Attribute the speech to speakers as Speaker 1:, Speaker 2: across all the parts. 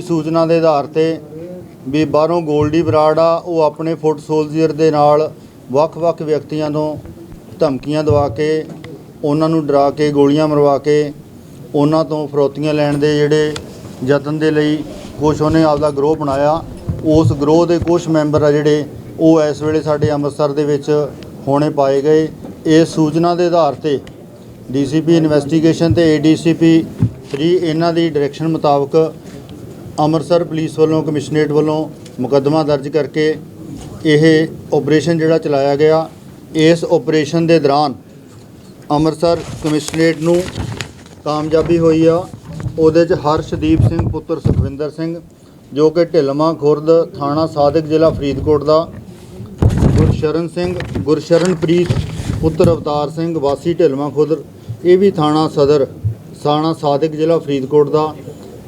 Speaker 1: ਮਿਲੀ ਸੂਚਨਾ ਦੇ ਆਧਾਰ ਤੇ ਵੀ ਬਾਹਰੋਂ ਗੋਲਡੀ ਬਰਾੜ ਆ, ਉਹ ਆਪਣੇ ਫੁੱਟ ਸੋਲਜੀਅਰ ਦੇ ਨਾਲ ਵੱਖ-ਵੱਖ ਵਿਅਕਤੀਆਂ ਤੋਂ ਧਮਕੀਆਂ ਦਵਾ ਕੇ, ਉਹਨਾਂ ਨੂੰ ਡਰਾ ਕੇ, ਗੋਲੀਆਂ ਮਰਵਾ ਕੇ, ਉਹਨਾਂ ਤੋਂ ਫਰੋਤੀਆਂ ਲੈਣ ਦੇ ਜਿਹੜੇ ਯਤਨ ਦੇ ਲਈ ਕੁਛ ਉਹਨੇ ਆਪਦਾ ਗਰੋਹ ਬਣਾਇਆ। ਉਸ ਗਰੋਹ ਦੇ ਕੁਝ ਮੈਂਬਰ ਆ ਜਿਹੜੇ, ਉਹ ਇਸ ਵੇਲੇ ਸਾਡੇ ਅੰਮ੍ਰਿਤਸਰ ਦੇ ਵਿੱਚ ਹੋਣੇ ਪਾਏ ਗਏ। ਇਸ ਸੂਚਨਾ ਦੇ ਆਧਾਰ ਤੇ ਡੀਸੀਪੀ ਇਨਵੈਸਟੀਗੇਸ਼ਨ ਤੇ ਏਡੀਸੀਪੀ 3 ਇਹਨਾਂ ਦੀ ਡਾਇਰੈਕਸ਼ਨ ਮੁਤਾਬਕ ਅੰਮ੍ਰਿਤਸਰ ਪੁਲਿਸ ਵੱਲੋਂ, ਕਮਿਸ਼ਨਰੇਟ ਵੱਲੋਂ ਮੁਕੱਦਮਾ ਦਰਜ ਕਰਕੇ ਇਹ ਆਪਰੇਸ਼ਨ ਜਿਹੜਾ ਚਲਾਇਆ ਗਿਆ, ਇਸ ਆਪਰੇਸ਼ਨ ਦੇ ਦੌਰਾਨ ਅੰਮ੍ਰਿਤਸਰ ਕਮਿਸ਼ਨਰੇਟ ਨੂੰ ਕਾਮਯਾਬੀ ਹੋਈ ਆ। ਉਹਦੇ 'ਚ ਹਰਸ਼ਦੀਪ ਸਿੰਘ, ਪੁੱਤਰ ਸੁਖਵਿੰਦਰ ਸਿੰਘ, ਜੋ ਕਿ ਢਿਲਮਾ ਖੁਰਦ ਥਾਣਾ ਸਾਦਿਕ ਜ਼ਿਲ੍ਹਾ ਫਰੀਦਕੋਟ ਦਾ, ਗੁਰਸ਼ਰਨ ਸਿੰਘ, ਗੁਰਸ਼ਰਨਪ੍ਰੀਤ, ਪੁੱਤਰ ਅਵਤਾਰ ਸਿੰਘ, ਵਾਸੀ ਢਿਲਮਾ ਖੁਰਦ, ਇਹ ਵੀ ਥਾਣਾ ਸਦਰ ਥਾਣਾ ਸਾਦਿਕ ਜ਼ਿਲ੍ਹਾ ਫਰੀਦਕੋਟ ਦਾ।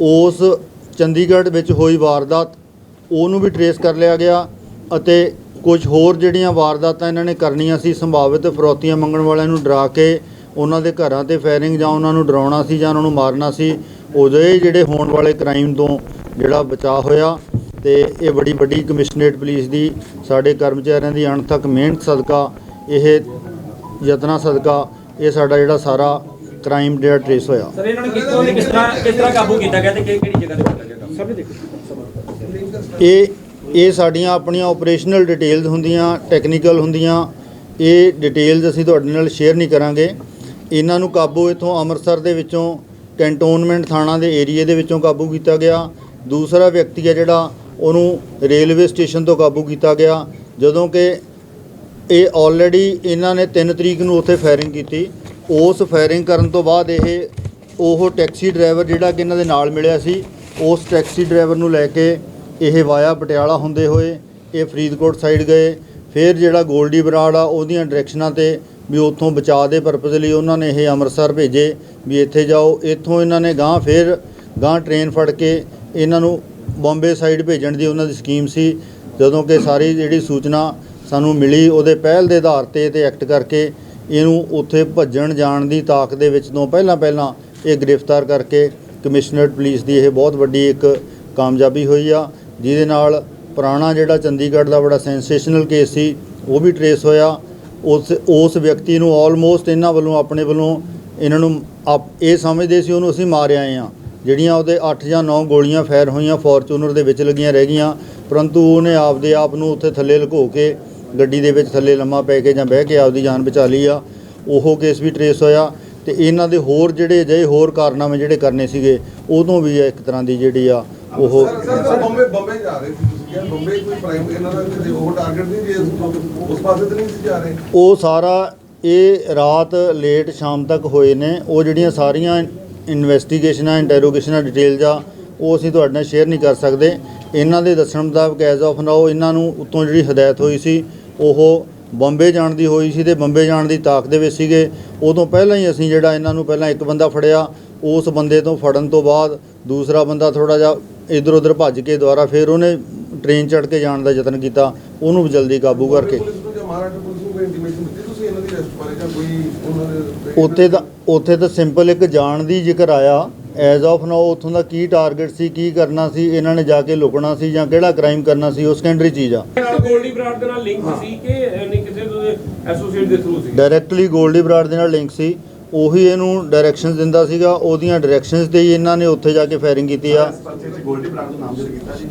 Speaker 1: ਉਸ ਚੰਡੀਗੜ੍ਹ ਵਿੱਚ ਹੋਈ ਵਾਰਦਾਤ, ਉਹਨੂੰ ਵੀ ਟਰੇਸ ਕਰ ਲਿਆ ਗਿਆ ਅਤੇ ਕੁਝ ਹੋਰ ਜਿਹੜੀਆਂ ਵਾਰਦਾਤਾਂ ਇਹਨਾਂ ਨੇ ਕਰਨੀਆਂ ਸੀ, ਸੰਭਾਵਿਤ ਫਰੋਤੀਆਂ ਮੰਗਣ ਵਾਲਿਆਂ ਨੂੰ ਡਰਾ ਕੇ ਉਹਨਾਂ ਦੇ ਘਰਾਂ ਤੇ ਫਾਇਰਿੰਗ ਜਾਂ ਉਹਨਾਂ ਨੂੰ ਡਰਾਉਣਾ ਸੀ ਜਾਂ ਉਹਨਾਂ ਨੂੰ ਮਾਰਨਾ ਸੀ ਉਹਦੇ ਜਿਹੜੇ ਹੋਣ ਵਾਲੇ ਕ੍ਰਾਈਮ ਤੋਂ ਜਿਹੜਾ ਬਚਾਅ ਹੋਇਆ ਤੇ ਇਹ ਬੜੀ ਵੱਡੀ ਕਮਿਸ਼ਨਰੇਟ ਪੁਲਿਸ ਦੀ, ਸਾਡੇ ਕਰਮਚਾਰੀਆਂ ਦੀ ਅਣਥੱਕ ਮਿਹਨਤ ਸਦਕਾ, ਇਹ ਯਤਨਾਂ ਸਦਕਾ, ਇਹ ਸਾਡਾ ਜਿਹੜਾ ਸਾਰਾ ਕ੍ਰਾਈਮ ਜਿਹੜਾ ਟਰੇਸ ਹੋਇਆ।
Speaker 2: ਸਰ ਇਹਨਾਂ ਨੂੰ ਕਿੱਥੋਂ ਤੇ ਕਿਸ ਤਰ੍ਹਾਂ ਕਿਸ ਤਰ੍ਹਾਂ ਕਾਬੂ ਕੀਤਾ ਗਿਆ ਤੇ ਕਿਹੜੀ ਕਿਹੜੀ ਜਗ੍ਹਾ ਤੇ ਕੀਤਾ ਗਿਆ ਸਭ ਨੇ
Speaker 1: ਇਹ ਇਹ ਸਾਡੀਆਂ ਆਪਣੀਆਂ ਆਪਰੇਸ਼ਨਲ ਡਿਟੇਲਸ ਹੁੰਦੀਆਂ ਟੈਕਨੀਕਲ ਹੁੰਦੀਆਂ। ਇਹ ਡਿਟੇਲਸ ਅਸੀਂ ਤੁਹਾਡੇ ਨਾਲ ਸ਼ੇਅਰ ਨਹੀਂ ਕਰਾਂਗੇ। ਇਹਨਾਂ ਨੂੰ ਕਾਬੂ ਇਥੋਂ ਅੰਮ੍ਰਿਤਸਰ ਦੇ ਵਿੱਚੋਂ ਕੈਂਟੋਨਮੈਂਟ ਥਾਣਾ ਦੇ ਏਰੀਏ ਦੇ ਵਿੱਚੋਂ ਕਾਬੂ ਕੀਤਾ ਗਿਆ। ਦੂਸਰਾ ਵਿਅਕਤੀ ਹੈ ਜਿਹੜਾ ਉਹਨੂੰ ਰੇਲਵੇ ਸਟੇਸ਼ਨ ਤੋਂ ਕਾਬੂ ਕੀਤਾ ਗਿਆ। ਜਦੋਂ ਕਿ ਇਹ ਆਲਰੇਡੀ ਇਹਨਾਂ ਨੇ 3 ਤਰੀਕ ਨੂੰ ਉੱਥੇ ਫਾਇਰਿੰਗ ਕੀਤੀ। ਉਸ ਫਾਇਰਿੰਗ ਕਰਨ ਤੋਂ ਬਾਅਦ ਇਹ ਉਹ ਟੈਕਸੀ ਡਰਾਈਵਰ ਜਿਹੜਾ ਕਿ ਇਹਨਾਂ ਦੇ ਨਾਲ ਮਿਲਿਆ ਸੀ, ਉਸ ਟੈਕਸੀ ਡਰਾਈਵਰ ਨੂੰ ਲੈ ਕੇ ਇਹ ਵਾਇਆ ਪਟਿਆਲਾ ਹੁੰਦੇ ਹੋਏ, ਇਹ ਫਰੀਦਕੋਟ ਸਾਈਡ ਗਏ। ਫਿਰ ਜਿਹੜਾ ਗੋਲਡੀ ਬਰਾੜ ਆ, ਉਹਦੀਆਂ ਡਾਇਰੈਕਸ਼ਨਾਂ ਤੇ ਵੀ ਉੱਥੋਂ ਬਚਾਅ ਦੇ ਪਰਪਸ ਲਈ ਉਹਨਾਂ ਨੇ ਇਹ ਅੰਮ੍ਰਿਤਸਰ ਭੇਜੇ ਵੀ ਇੱਥੇ ਜਾਓ। ਇੱਥੋਂ ਇਹਨਾਂ ਨੇ ਗਾਂ ਫਿਰ ਗਾਂ ਟ੍ਰੇਨ ਫੜ ਕੇ ਇਹਨਾਂ ਨੂੰ ਬੰਬੇ ਸਾਈਡ ਭੇਜਣ ਦੀ ਉਹਨਾਂ ਦੀ ਸਕੀਮ ਸੀ। ਜਦੋਂ ਕਿ ਸਾਰੀ ਜਿਹੜੀ ਸੂਚਨਾ ਸਾਨੂੰ ਮਿਲੀ, ਉਹਦੇ ਪਹਿਲ ਦੇ ਆਧਾਰ ਤੇ ਤੇ ਐਕਟ ਕਰਕੇ ਇਹਨੂੰ ਉੱਥੇ ਭੱਜਣ ਜਾਣ ਦੀ ਤਾਕ ਦੇ ਵਿੱਚ ਤੋਂ ਪਹਿਲਾਂ ਪਹਿਲਾਂ ਇਹ ਗ੍ਰਿਫਤਾਰ ਕਰਕੇ ਕਮਿਸ਼ਨਰੇਟ ਪੁਲਿਸ ਦੀ ਇਹ ਬਹੁਤ ਵੱਡੀ ਇੱਕ ਕਾਮਯਾਬੀ ਹੋਈ ਆ, ਜਿਹਦੇ ਨਾਲ ਪੁਰਾਣਾ ਜਿਹੜਾ ਚੰਡੀਗੜ੍ਹ ਦਾ ਬੜਾ ਸੈਂਸੇਸ਼ਨਲ ਕੇਸ ਸੀ, ਉਹ ਵੀ ਟਰੇਸ ਹੋਇਆ। ਉਸ ਉਸ ਵਿਅਕਤੀ ਨੂੰ ਆਲਮੋਸਟ ਇਹਨਾਂ ਵੱਲੋਂ, ਆਪਣੇ ਵੱਲੋਂ ਇਹਨਾਂ ਨੂੰ ਆਪ- ਇਹ ਸਮਝਦੇ ਸੀ ਉਹਨੂੰ ਅਸੀਂ ਮਾਰ ਆਏ ਆ ਜਿਹੜੀਆਂ ਉਹਦੇ 8 ਜਾਂ 9 ਗੋਲੀਆਂ ਫਾਇਰ ਹੋਈਆਂ ਫੋਰਚੂਨਰ ਦੇ ਵਿੱਚ ਲੱਗੀਆਂ ਰਹਿ ਗਈਆਂ, ਪਰੰਤੂ ਉਹਨੇ ਆਪਦੇ ਆਪ ਨੂੰ ਉੱਥੇ ਥੱਲੇ ਲੁਕੋ ਕੇ ਗੱਡੀ ਦੇ ਵਿੱਚ ਥੱਲੇ ਲੰਮਾ ਪੈ ਕੇ ਜਾਂ ਬਹਿ ਕੇ ਆਪਦੀ ਜਾਨ ਬਚਾ ਲਈ ਆ ਉਹ ਕੇਸ ਵੀ ਟਰੇਸ ਹੋਇਆ ਤੇ ਇਹਨਾਂ ਦੇ ਹੋਰ ਜਿਹੜੇ ਅਜਿਹੇ ਹੋਰ ਕਾਰਨਾਮੇ ਜਿਹੜੇ ਕਰਨੇ ਸੀਗੇ ਉਦੋਂ ਵੀ ਇੱਕ ਤਰ੍ਹਾਂ ਦੀ ਜਿਹੜੀ ਆ ਉਹ
Speaker 3: ਸਰ ਸਰ ਬੰਬੇ ਬੰਬੇ ਜਾ ਰਹੇ ਸੀ ਤੁਸੀਂ ਕਿਹਾ ਬੰਬੇ ਕੋਈ ਪ੍ਰਾਈਮ ਇਹਨਾਂ ਦਾ ਕਿਤੇ ਉਹ ਟਾਰਗੇਟ ਨਹੀਂ ਜੇ ਉਸ ਪਾਸੇ ਤੇ ਨਹੀਂ ਸੀ ਜਾ ਰਹੇ।
Speaker 1: ਉਹ ਸਾਰਾ ਇਹ ਰਾਤ ਲੇਟ ਸ਼ਾਮ ਤੱਕ ਹੋਏ ਨੇ ਉਹ ਜਿਹੜੀਆਂ ਸਾਰੀਆਂ ਇਨਵੈਸਟੀਗੇਸ਼ਨਾਂ ਇੰਟਰੋਗੇਸ਼ਨਾਂ ਡਿਟੇਲਸ ਆ ਉਹ ਅਸੀਂ ਤੁਹਾਡੇ ਨਾਲ ਸ਼ੇਅਰ ਨਹੀਂ ਕਰ ਸਕਦੇ। ਇਹਨਾਂ ਦੇ ਦੱਸਣ ਮੁਤਾਬਕ ਐਜ਼ ਆਫ ਨਾਓ ਇਹਨਾਂ ਨੂੰ ਉੱਤੋਂ ਜਿਹੜੀ ਹਦਾਇਤ ਹੋਈ ਸੀ ਉਹ ਬੰਬੇ ਜਾਣ ਦੀ ਹੋਈ ਸੀ ਤੇ ਬੰਬੇ ਜਾਣ ਦੀ ਤਾਕ ਦੇ ਵਿੱਚ ਸੀਗੇ। ਉਦੋਂ ਪਹਿਲਾਂ ਹੀ ਅਸੀਂ ਜਿਹੜਾ ਇਹਨਾਂ ਨੂੰ ਪਹਿਲਾਂ ਇੱਕ ਬੰਦਾ ਫੜਿਆ ਉਸ ਬੰਦੇ ਤੋਂ ਫੜਨ ਤੋਂ ਬਾਅਦ ਦੂਸਰਾ ਬੰਦਾ ਥੋੜਾ ਜਿਹਾ ਇਧਰ ਉਧਰ ਭੱਜ ਕੇ ਦੁਬਾਰਾ ਫਿਰ ਉਹਨੇ ਟ੍ਰੇਨ ਚੜ੍ਹ ਕੇ ਜਾਣ ਦਾ ਯਤਨ ਕੀਤਾ। ਉਹਨੂੰ ਜਲਦੀ ਕਾਬੂ ਕਰਕੇ। ਉੱਥੇ ਤਾਂ ਉੱਥੇ ਤਾਂ ਸਿੰਪਲ ਇੱਕ ਜਾਣ ਦੀ ਜ਼ਿਕਰ ਆਇਆ। ਐਜ਼ ਆਫ ਨਾਓ ਉੱਥੋਂ ਦਾ ਕੀ ਟਾਰਗੇਟ ਸੀ ਕੀ ਕਰਨਾ ਸੀ ਇਹਨਾਂ ਨੇ ਜਾ ਕੇ ਲੁਕਣਾ ਸੀ ਜਾਂ ਕਿਹੜਾ ਕ੍ਰਾਈਮ ਕਰਨਾ ਸੀ ਉਹ ਸੈਕੰਡਰੀ ਚੀਜ਼ ਆ।
Speaker 2: ਨਾਲ ਗੋਲਡੀ ਬਰਾਡ ਦੇ ਨਾਲ ਲਿੰਕ ਸੀ ਕਿ ਨਹੀਂ ਕਿਸੇ ਦੇ ਐਸੋਸੀਏਟ ਦੇ ਥਰੂ ਸੀ।
Speaker 1: ਡਾਇਰੈਕਟਲੀ ਗੋਲਡੀ ਬਰਾੜ ਦੇ ਨਾਲ ਲਿੰਕ ਸੀ। ਉਹੀ ਇਹਨੂੰ ਡਾਇਰੈਕਸ਼ਨਸ ਦਿੰਦਾ ਸੀਗਾ ਉਹਦੀਆਂ ਡਾਇਰੈਕਸ਼ਨਸ ਤੇ ਹੀ ਇਹਨਾਂ ਨੇ ਉੱਥੇ ਜਾ ਕੇ ਫਾਇਰਿੰਗ ਕੀਤੀ ਆ।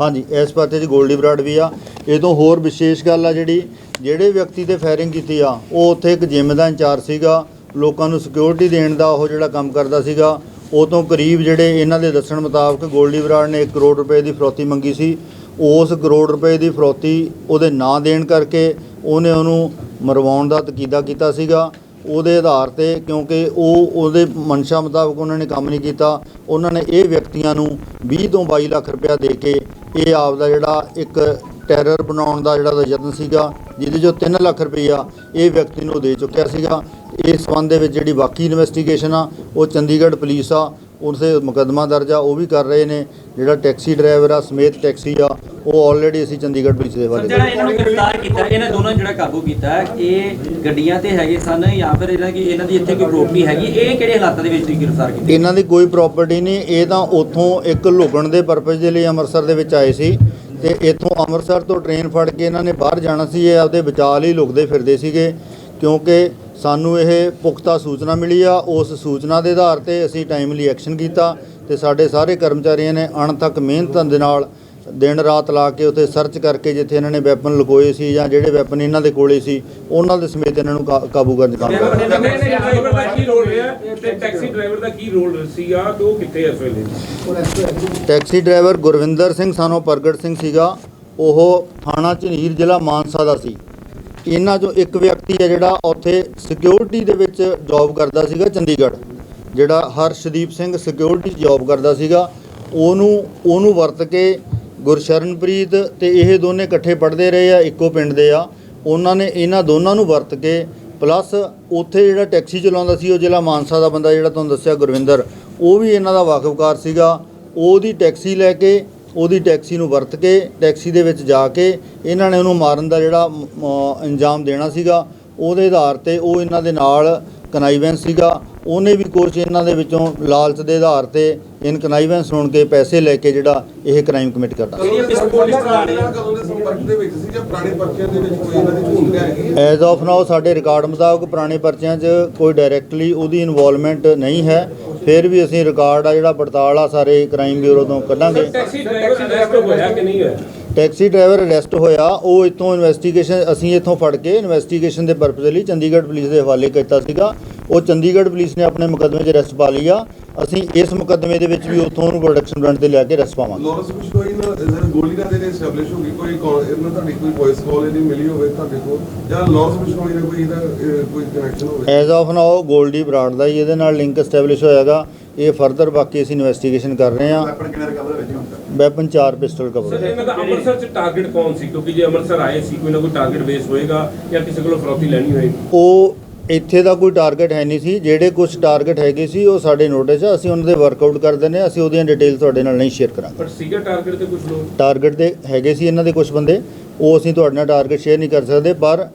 Speaker 1: ਹਾਂਜੀ ਇਸ ਪਾਸੇ 'ਚ ਗੋਲਡੀ ਬਰਾੜ ਵੀ ਆ। ਇਹ ਤੋਂ ਹੋਰ ਵਿਸ਼ੇਸ਼ ਗੱਲ ਆ ਜਿਹੜੀ ਜਿਹੜੇ ਵਿਅਕਤੀ ਤੇ ਫਾਇਰਿੰਗ ਕੀਤੀ ਆ ਉਹ ਉੱਥੇ ਇੱਕ ਜਿਮ ਦਾ ਇੰਚਾਰਜ ਸੀਗਾ। ਲੋਕਾਂ ਨੂੰ ਸਿਕਿਉਰਿਟੀ ਦੇਣ ਦਾ ਉਹ ਜਿਹੜਾ ਕੰਮ ਕਰਦਾ ਸੀਗਾ। ਉਹ ਤੋਂ ਕਰੀਬ ਜਿਹੜੇ ਇਹਨਾਂ ਦੇ ਦੱਸਣ ਮੁਤਾਬਕ ਗੋਲਡੀ ਬਰਾੜ ਨੇ 1 ਕਰੋੜ ਰੁਪਏ ਦੀ ਫਰੋਤੀ ਮੰਗੀ ਸੀ। ਉਸ ਕਰੋੜ ਰੁਪਏ ਦੀ ਫਰੋਤੀ ਉਹਦੇ ਨਾਂ ਦੇਣ ਕਰਕੇ ਉਹਨੇ ਉਹਨੂੰ ਮਰਵਾਉਣ ਦਾ ਤਕੀਦਾ ਕੀਤਾ ਸੀਗਾ। ਉਹਦੇ ਆਧਾਰ ਤੇ ਕਿਉਂਕਿ ਉਹ ਉਹਦੇ ਮਨਸ਼ਾ ਮੁਤਾਬਕ ਉਹਨਾਂ ਨੇ ਕੰਮ ਨਹੀਂ ਕੀਤਾ। ਉਹਨਾਂ ਨੇ ਇਹ ਵਿਅਕਤੀਆਂ ਨੂੰ 20 ਤੋਂ 22 ਲੱਖ ਰੁਪਇਆ ਦੇ ਕੇ ਇਹ ਆਪ ਦਾ ਜਿਹੜਾ ਇੱਕ ਟੈਰਰ ਬਣਾਉਣ ਦਾ ਜਿਹੜਾ ਯਤਨ ਸੀਗਾ, ਜਿਹਦੇ ਜੋ 3 ਲੱਖ ਰੁਪਈਆ ਇਹ ਵਿਅਕਤੀ ਨੂੰ ਦੇ ਚੁੱਕਿਆ ਸੀਗਾ। ਇਸ ਸੰਬੰਧ ਦੇ ਵਿੱਚ ਜਿਹੜੀ ਬਾਕੀ ਇਨਵੈਸਟੀਗੇਸ਼ਨ ਆ ਉਹ ਚੰਡੀਗੜ੍ਹ ਪੁਲਿਸ ਆ ਉਸੇ ਮੁਕੱਦਮਾ ਦਰਜ ਆ ਉਹ ਵੀ ਕਰ ਰਹੇ ਨੇ। ਜਿਹੜਾ ਟੈਕਸੀ ਡਰਾਈਵਰ ਆ ਸਮੇਤ ਟੈਕਸੀ ਆ ਉਹ ਆਲਰੇਡੀ ਅਸੀਂ ਚੰਡੀਗੜ੍ਹ ਪੁਲਿਸ ਦੇ ਹਵਾਲੇ
Speaker 4: ਜਿਹੜਾ ਇਹਨਾਂ ਨੂੰ ਗ੍ਰਿਫਤਾਰ ਕੀਤਾ ਇਹਨਾਂ ਦੋਨਾਂ ਜਿਹੜਾ ਕਾਬੂ ਕੀਤਾ ਇਹ ਗੱਡੀਆਂ ਤੇ ਹੈਗੇ ਸਨ ਜਾਂ ਫਿਰ ਇਹਨਾਂ ਦੀ ਇਹਨਾਂ ਦੀ ਇੱਥੇ ਕੋਈ ਪ੍ਰੋਪਰਟੀ ਹੈਗੀ ਇਹ ਕਿਹੜੇ ਹਾਲਾਤਾਂ ਦੇ ਵਿੱਚ ਤੁਸੀਂ ਗ੍ਰਿਫਤਾਰ ਕੀਤੇ?
Speaker 1: ਇਹਨਾਂ ਦੀ ਕੋਈ ਪ੍ਰਾਪਰਟੀ ਨਹੀਂ ਇਹ ਤਾਂ ਉੱਥੋਂ ਇੱਕ ਲੁਕਣ ਦੇ ਪਰਪਸ ਦੇ ਲਈ ਅੰਮ੍ਰਿਤਸਰ ਦੇ ਵਿੱਚ ਆਏ ਸੀ ਤੇ ਇੱਥੋਂ ਅੰਮ੍ਰਿਤਸਰ ਤੋਂ ਟ੍ਰੇਨ ਫੜ ਕੇ ਇਹਨਾਂ ਨੇ ਬਾਹਰ ਜਾਣਾ ਸੀ ਇਹ ਆਪਦੇ ਬਚਾਅ ਲਈ ਲੁਕਦੇ ਫਿਰਦੇ ਸੀਗੇ ਕਿਉਂਕਿ ਸਾਨੂੰ ਇਹ ਪੁਖਤਾ ਸੂਚਨਾ ਮਿਲੀ ਆ। ਉਸ ਸੂਚਨਾ ਦੇ ਆਧਾਰ ਤੇ ਅਸੀਂ ਟਾਈਮਲੀ ਐਕਸ਼ਨ ਕੀਤਾ ਤੇ ਸਾਡੇ ਸਾਰੇ ਕਰਮਚਾਰੀਆਂ ਨੇ ਅਣਥੱਕ ਮਿਹਨਤ ਦੇ ਨਾਲ ਦਿਨ ਰਾਤ ਲਾ ਕੇ ਉੱਥੇ ਸਰਚ ਕਰਕੇ ਜਿੱਥੇ ਇਹਨਾਂ ਨੇ ਵੈਪਨ ਲੁਕੋਏ ਸੀ ਜਾਂ ਜਿਹੜੇ ਵੈਪਨ ਇਹਨਾਂ ਦੇ ਕੋਲੇ ਸੀ ਉਹਨਾਂ ਦੇ ਸਮੇਤ ਇਹਨਾਂ ਨੂੰ ਕਾ- ਕਾਬੂ ਕਰਨ ਹੋਏ।
Speaker 2: ਨਹੀਂ ਨਹੀਂ ਡਰਾਈਵਰ ਦਾ ਕੀ ਰੋਲ ਰਿਹਾ? ਤੇ ਟੈਕਸੀ ਡਰਾਈਵਰ ਦਾ ਕੀ ਰੋਲ ਸੀਗਾ ਤੇ ਉਹ ਕਿੱਥੇ ਇਸ ਵੇਲੇ?
Speaker 1: ਟੈਕਸੀ ਡਰਾਈਵਰ ਗੁਰਵਿੰਦਰ ਸਿੰਘ ਸਾਨੋ ਪ੍ਰਗਟ ਸਿੰਘ ਸੀਗਾ। ਉਹ ਥਾਣਾ ਝਨੀਰ ਜ਼ਿਲ੍ਹਾ ਮਾਨਸਾ ਦਾ ਸੀ। ਇਹਨਾਂ ਚੋਂ ਇੱਕ ਵਿਅਕਤੀ ਹੈ ਜਿਹੜਾ ਉੱਥੇ ਸਿਕਿਉਰਿਟੀ ਦੇ ਵਿੱਚ ਜੌਬ ਕਰਦਾ ਸੀਗਾ, ਚੰਡੀਗੜ੍ਹ, ਜਿਹੜਾ ਹਰਸ਼ਦੀਪ ਸਿੰਘ ਸਿਕਿਉਰਿਟੀ ਜੌਬ ਕਰਦਾ ਸੀਗਾ। ਉਹਨੂੰ ਉਹਨੂੰ ਵਰਤ ਕੇ ਗੁਰਸ਼ਰਨਪ੍ਰੀਤ ਤੇ ਇਹ ਦੋਨੇ ਇਕੱਠੇ ਪੜ੍ਹਦੇ ਰਹੇ ਆ, ਇੱਕੋ ਪਿੰਡ ਦੇ ਆ। ਉਹਨਾਂ ਨੇ ਇਹਨਾਂ ਦੋਨਾਂ ਨੂੰ ਵਰਤ ਕੇ ਪਲੱਸ ਉੱਥੇ ਜਿਹੜਾ ਟੈਕਸੀ ਚਲਾਉਂਦਾ ਸੀ, ਉਹ ਜ਼ਿਲ੍ਹਾ ਮਾਨਸਾ ਦਾ ਬੰਦਾ ਜਿਹੜਾ ਤੁਹਾਨੂੰ ਦੱਸਿਆ, ਗੁਰਵਿੰਦਰ, ਉਹ ਵੀ ਇਹਨਾਂ ਦਾ ਵਾਕਫਕਾਰ ਸੀਗਾ। ਉਹਦੀ ਟੈਕਸੀ ਲੈ ਕੇ ਉਹਦੀ ਟੈਕਸੀ ਨੂੰ ਵਰਤ ਕੇ ਟੈਕਸੀ ਦੇ ਵਿੱਚ ਜਾ ਕੇ ਇਹਨਾਂ ਨੇ ਉਹਨੂੰ ਮਾਰਨ ਦਾ ਜਿਹੜਾ ਮ, ਅ, ਅੰਜਾਮ ਦੇਣਾ ਸੀਗਾ ਉਹਦੇ ਆਧਾਰ ਤੇ ਉਹ ਇਹਨਾਂ ਦੇ ਨਾਲ ਕਨਾਈਵੈਂਸ ਸੀਗਾ। ਉਹਨੇ ਵੀ ਕੁਛ ਇਹਨਾਂ ਦੇ ਵਿੱਚੋਂ ਲਾਲਚ ਦੇ ਆਧਾਰ ਤੇ ਇਨ ਕਨਾਈਵੈਂਸ ਸੁਣ ਕੇ ਪੈਸੇ ਲੈ ਕੇ ਜਿਹੜਾ ਇਹ ਕ੍ਰਾਈਮ ਕਮਿਟ ਕਰਦਾ? ਐਜ਼ ਆਫ ਨਾਓ ਸਾਡੇ ਰਿਕਾਰਡ ਮੁਤਾਬਕ ਪੁਰਾਣੇ ਪਰਚਿਆਂ 'ਚ ਕੋਈ ਡਾਇਰੈਕਟਲੀ ਉਹਦੀ ਇਨਵੋਲਵਮੈਂਟ ਨਹੀਂ ਹੈ। ਫਿਰ ਵੀ ਅਸੀਂ ਰਿਕਾਰਡ ਆ ਜਿਹੜਾ ਪੜਤਾਲ ਆ, ਸਾਰੇ ਕ੍ਰਾਈਮ ਬਿਊਰੋ ਤੋਂ ਕੱਢਾਂਗੇ।
Speaker 2: ਟੈਕਸੀ ਡਰਾਈਵਰ ਅਰੈਸਟ ਹੋਇਆ ਕਿ ਨਹੀਂ ਹੋਇਆ?
Speaker 1: ਟੈਕਸੀ ਡਰਾਈਵਰ ਅਰੈਸਟ ਹੋਇਆ। ਉਹ ਇੱਥੋਂ ਇਨਵੈਸਟੀਗੇਸ਼ਨ ਅਸੀਂ ਇੱਥੋਂ ਫੜ ਕੇ ਇਨਵੈਸਟੀਗੇਸ਼ਨ ਦੇ ਪਰਪਸ ਲਈ ਚੰਡੀਗੜ੍ਹ ਪੁਲਿਸ ਦੇ ਹਵਾਲੇ ਕੀਤਾ ਸੀਗਾ। ਉਹ ਚੰਡੀਗੜ੍ਹ ਪੁਲਿਸ ਨੇ ਆਪਣੇ ਮੁਕੱਦਮੇ 'ਚ ਅਰੈਸਟ ਪਾ ਲਿਆ। ਅਸੀਂ ਇਸ ਮੁਕੱਦਮੇ ਦੇ ਵਿੱਚ ਵੀ ਉੱਥੋਂ ਉਹਨੂੰ ਪ੍ਰੋਡਕਸ਼ਨ ਬ੍ਰਾਂਚ ਤੇ ਲਿਆ ਕੇ ਅਰੈਸਟ ਪਾਵਾਂਗੇ।
Speaker 3: ਲਾਰੈਂਸ ਬਿਸ਼ਨੋਈ ਨਾਲ ਜਦ ਗੋਲੀ ਨਾਲ ਦੇ ਐਸਟੈਬਲਿਸ਼ ਹੋ ਗਈ ਕੋਈ ਇਹਨਾਂ ਤੁਹਾਡੀ ਕੋਈ ਵੌਇਸ ਕਾਲ ਇਹਦੀ ਮਿਲੀ ਹੋਵੇ ਤੁਹਾਡੇ ਕੋਲ ਜਾਂ ਲਾਰੈਂਸ ਬਿਸ਼ਨੋਈ ਨਾਲ ਕੋਈ ਇਹਦਾ ਕੋਈ ਕਨੈਕਸ਼ਨ ਹੋਵੇ।
Speaker 1: ਐਜ਼ ਆਫ ਨਾਓ 골ਡੀ ਬਰਾੜ ਦਾ ਹੀ ਇਹਦੇ ਨਾਲ ਲਿੰਕ ਐਸਟੈਬਲਿਸ਼ ਹੋਇਆਗਾ। ਇਹ ਫਰਦਰ ਬਾਕੀ ਅਸੀਂ ਇਨਵੈਸਟੀਗੇਸ਼ਨ ਕਰ ਰਹੇ ਹਾਂ।
Speaker 3: Weapon recover
Speaker 1: 4 pistol cover
Speaker 2: sir ਇਹਨਾਂ ਦਾ ਅੰਮ੍ਰਿਤਸਰ ਚ ਟਾਰਗੇਟ ਕੌਣ ਸੀ? ਕਿਉਂਕਿ ਜੇ ਅੰਮ੍ਰਿਤਸਰ ਆਏ ਸੀ ਕੋਈ ਨਾ ਕੋਈ ਟਾਰਗੇਟ ਬੇਸ ਹੋਏਗਾ ਜਾਂ ਕਿਸੇ ਕੋਲੋਂ ਫਰੌਤੀ ਲੈਣੀ ਹੋਏਗੀ।
Speaker 1: ਉਹ ਇੱਥੇ ਦਾ ਕੋਈ ਟਾਰਗੇਟ ਹੈ ਨਹੀਂ ਸੀ। ਜਿਹੜੇ ਕੁਝ ਟਾਰਗੇਟ ਹੈਗੇ ਸੀ ਉਹ ਸਾਡੇ ਨੋਟਿਸ ਆ। ਅਸੀਂ ਉਹਨਾਂ ਦੇ ਵਰਕਆਊਟ ਕਰ ਦਿੰਦੇ ਹਾਂ। ਅਸੀਂ ਉਹਦੀਆਂ ਡਿਟੇਲ ਤੁਹਾਡੇ ਨਾਲ ਨਹੀਂ ਸ਼ੇਅਰ ਕਰਾਂਗੇ।
Speaker 2: ਪਰ ਸੀਗਾ ਟਾਰਗੇਟ ਤੇ ਕੁਝ ਲੋਕ?
Speaker 1: ਟਾਰਗੇਟ ਦੇ ਹੈਗੇ ਸੀ ਇਹਨਾਂ ਦੇ ਕੁਝ ਬੰਦੇ। ਉਹ ਅਸੀਂ ਤੁਹਾਡੇ ਨਾਲ ਟਾਰਗੇਟ ਸ਼ੇਅਰ ਨਹੀਂ ਕਰ ਸਕਦੇ। ਪਰ